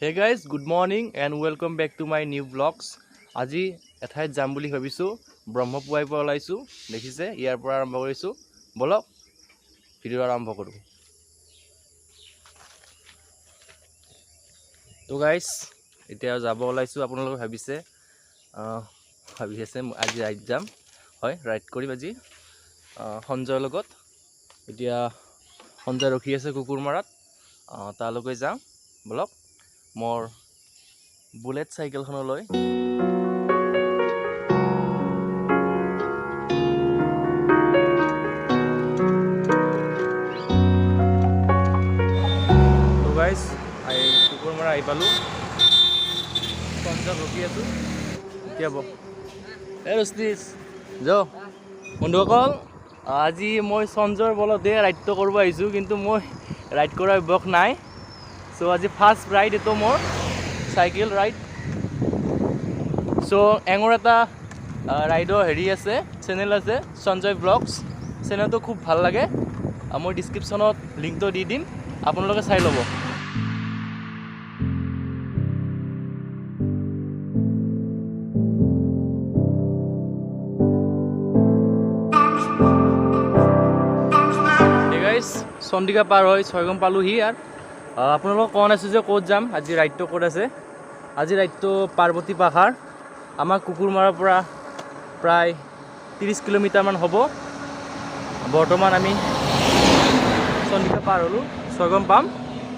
Hey guys good morning and welcome back to my new vlogs আজি এঠাইত যাম বুলি ভাবিছোঁ ব্ৰহ্মপুৱাই পৰা ওলাইছোঁ দেখিছে ইয়াৰ পৰা আৰম্ভ কৰিছোঁ। ব'লক ভিডিঅ' আৰম্ভ কৰোঁ। তো গাইজ এতিয়া যাব ওলাইছোঁ আপোনালোকে ভাবিছে ভাবি আছে আজি ৰাইড যাম। হয় ৰাইড কৰিম আজি। সঞ্জয়ৰ লগত। এতিয়া সঞ্জয় ৰখি আছে কুকুৰমাৰাত আহ, তালৈকে যাওঁ ব'লক মোৰ বুলেট চাইকেলখনলৈ আহি কুকুৰ আহি পালোঁ। পঞ্চায়ত ৰখি আছোঁ। এতিয়া ব এই ৰস্তিছ য বন্ধুসকল আজি মই সঞ্জয়ৰ বলতে ৰাইডটো কৰিব আহিছোঁ কিন্তু মই ৰাইড কৰাৰ অভ্যাস নাই। চ' আজি ফাৰ্ষ্ট ৰাইড এইটো মোৰ চাইকেল ৰাইড চ' এঙৰ এটা ৰাইডৰ হেৰি আছে চেনেল আছে সঞ্জয় ব্লগছ চেনেলটো খুব ভালো লাগে। মই ডিছক্ৰিপশ্যনত লিংকটো দি দিম। আপোনালোকে চাই ল'ব। চন্দিকা পাৰ হৈ ছয়গাম পালোঁহি আহ, আপোনালোকক কোৱা নাছোঁ যে ক'ত যাম, আজি ৰাইডটো ক'ত আছে? আজি ৰাইডটো পাৰ্বতী পাহাৰ। আমাৰ কুকুৰমাৰাৰ পৰা প্ৰায় ত্ৰিছ কিলোমিটাৰমান হ'ব। বৰ্তমান আমি চন্দিকা পাৰ হ'লোঁ ছয়গম পাম।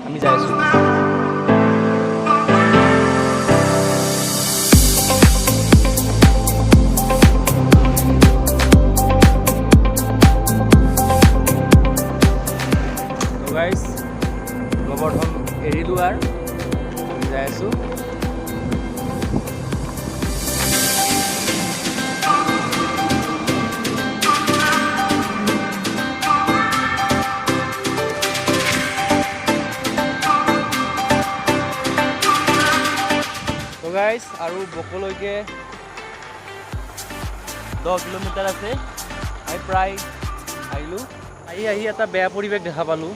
আমি যাই আছোঁ। যাই তো গাইজ আৰু বকলৈকে দহ কিলোমিটাৰ আছে। আমি প্ৰায় আহিলোঁ। আহি আহি এটা বেয়া পৰিৱেশ দেখা পালোঁ।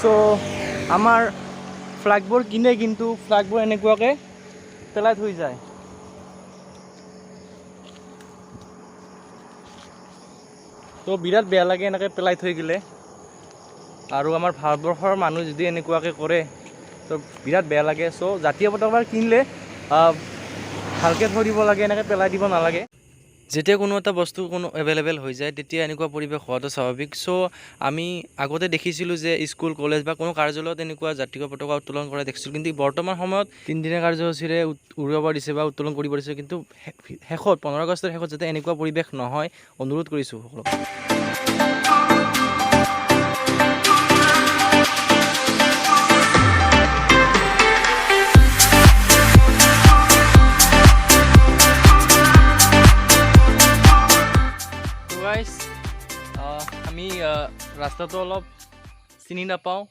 চ' আমাৰ ফ্লাগবোৰ কিনে কিন্তু ফ্লাগবোৰ এনেকুৱাকৈ পেলাই থৈ যায়। তো বিৰাট বেয়া লাগে এনেকৈ পেলাই থৈ গ'লে। আৰু আমাৰ ভাৰতবৰ্ষৰ মানুহ যদি এনেকুৱাকৈ কৰে তো বিৰাট বেয়া লাগে। চ' জাতীয় পতাকা কিনিলে ভালকৈ থৈ দিব লাগে এনেকৈ পেলাই দিব নালাগে। যেতিয়া কোনো এটা বস্তু কোনো এভেইলেবল হৈ যায়, তেতিয়া এনেকুৱা পৰিৱেশ হোৱাটো স্বাভাৱিক। চ' আমি আগতে দেখিছিলোঁ যে স্কুল, কলেজ বা কোনো কাৰ্যালয়ত এনেকুৱা জাতীয় পতাকা উত্তোলন কৰা দেখিছিলোঁ। কিন্তু বৰ্তমান সময়ত তিনিদিনীয়া কাৰ্যসূচীৰে উৰুৱাব দিছে বা উত্তোলন কৰিব দিছে। কিন্তু শেষত, পোন্ধৰ আগষ্টৰ শেষত যাতে এনেকুৱা পৰিৱেশ নহয়, অনুৰোধ কৰিছোঁ সকলোক। ৰাস্তাটো অলপ চিনি নাপাওঁ।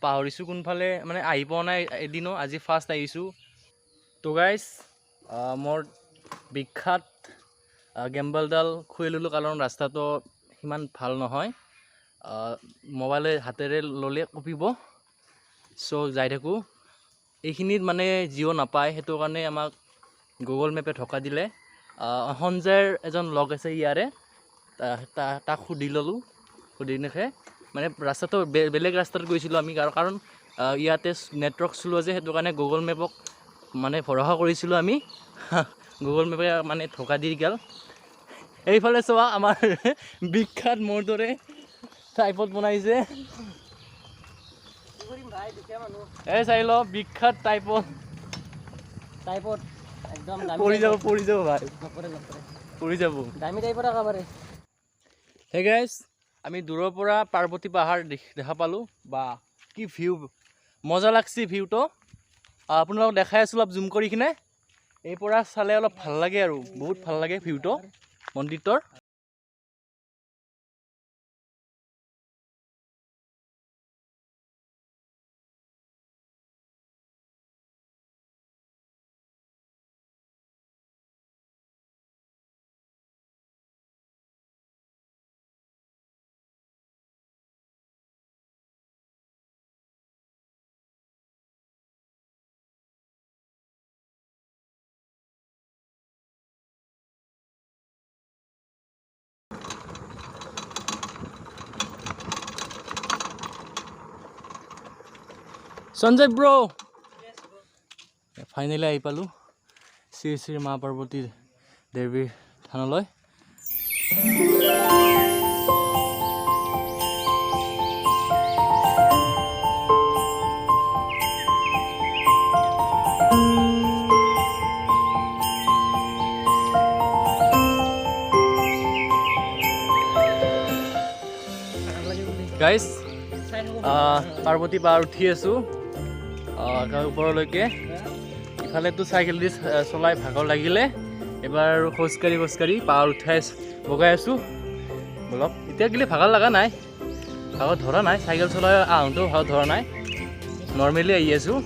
পাহৰিছোঁ কোনফালে মানে আহি পোৱা নাই এদিনো আজি ফাৰ্ষ্ট আহিছোঁ। তো গাইজ মোৰ বিখ্যাত গেম্বলডাল খুলি ল'লোঁ কাৰণ ৰাস্তাটো সিমান ভাল নহয়। মোবাইলে হাতেৰে ল'লে কঁপিব। চ' যাই থাকোঁ। এইখিনিত মানে জিঅ' নাপায় সেইটো কাৰণে আমাক গুগল মেপে ঢকা দিলে। সঞ্জয়ৰ এজন লগ আছে ইয়াৰে তাক সুধি ল'লোঁ। সুধি মানে ৰাস্তাটো বেলেগ ৰাস্তাত গৈছিলোঁ আমি কাৰ- কাৰণ ইয়াতে নেটৱৰ্ক শ্ল' যে সেইটো কাৰণে গুগল মেপক মানে ভৰসা কৰিছিলোঁ আমি। গুগল মেপে মানে ঢকা দি গ'ল। এইফালে চোৱা আমাৰ বিখ্যাত মোৰ দৰে টাইপত বনাইছে। এই চাই ল বিখ্যাত টাইপত টাইপত একদম পৰি যাব পৰি যাব ভাই। পৰি যাব। দামী টাইপত একেবাৰে। হে গাইজ আমি দূৰৰ পৰা পাৰ্বতী পাহাৰ দেখ- পালোঁ বা কি ভিউ মজা লাগছি ভিউটো আপোনালোকক দেখাই আছোঁ অলপ জুম কৰি কিনে। এই পৰা চালে অলপ ভাল লাগে আৰু বহুত ভাল লাগে ভিউটো মন্দিৰটোৰ। সঞ্জয় ব্ৰ ফাইনেলি আহি পালোঁ। শ্ৰী শ্ৰী মা পাৰ্বতী দেৱীৰ থানলৈ। গাইজ পাৰ্বতী পাহাৰ উঠি আছোঁ। ওপৰলৈকে। ইফালেতো চাইকেল দি চলাই ভাগৰ লাগিলে। এবাৰ আৰু খোজকাঢ়ি খোজকাঢ়ি পাহাৰ উঠাই বগাই আছোঁ। অলপ। এতিয়া গেলি ভাগৰ লগা নাই। ভাগৰ ধৰা নাই। চাইকেল চলাই আহোঁতেও ভাগৰ ধৰা নাই। নৰ্মেলি আহি আছোঁ।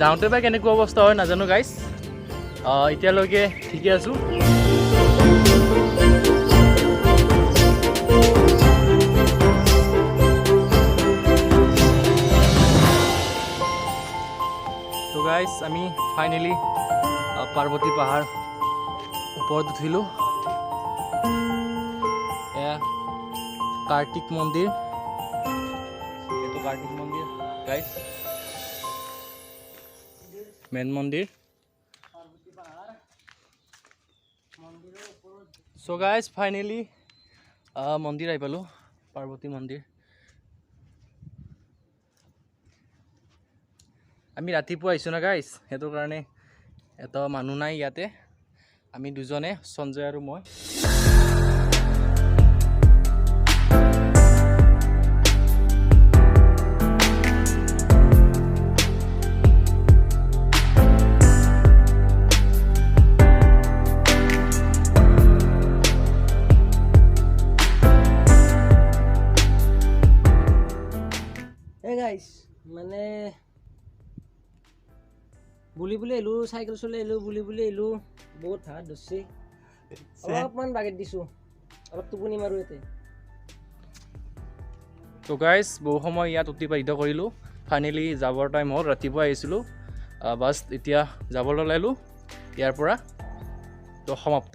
যাওঁতে বা কেনেকুৱা অৱস্থা হয় নাজানো গাইজ এতিয়ালৈকে ঠিকে আছোঁ। গাইজ আমি ফাইনেলি পাৰ্বতী পাহাৰ ওপৰত উঠিলোঁ। কাৰ্তিক মন্দিৰ। এইটো কাৰ্তিক মন্দিৰ গাইজ মেইন মন্দিৰ। চ' গাইজ ফাইনেলি মন্দিৰ আহি পালোঁ পাৰ্বতী মন্দিৰ। আমি ৰাতিপুৱা আহিছোঁ না গাইজ সেইটো কাৰণে এটা মানুহ নাই ইয়াতে। আমি দুজনে, সঞ্জয় আৰু মই। গাইছ মানে বুলি বুলি আহিলোঁ চাইকেল চলাই আহিলোঁ বুলি বুলি আহিলোঁ বহুত ভাত ধৰছে। অলপমান বাগেট দিছোঁ অলপ টোপনি মাৰোঁ ইয়াতে। তো গাইজ বহু সময় ইয়াত অতিবাহিত কৰিলোঁ। ফাইনেলি যাবৰ টাইম হ'ল ৰাতিপুৱা আহিছিলোঁ। বাছ এতিয়া যাবলৈ ওলালোঁ ইয়াৰ পৰা। তো সমাপ্ত।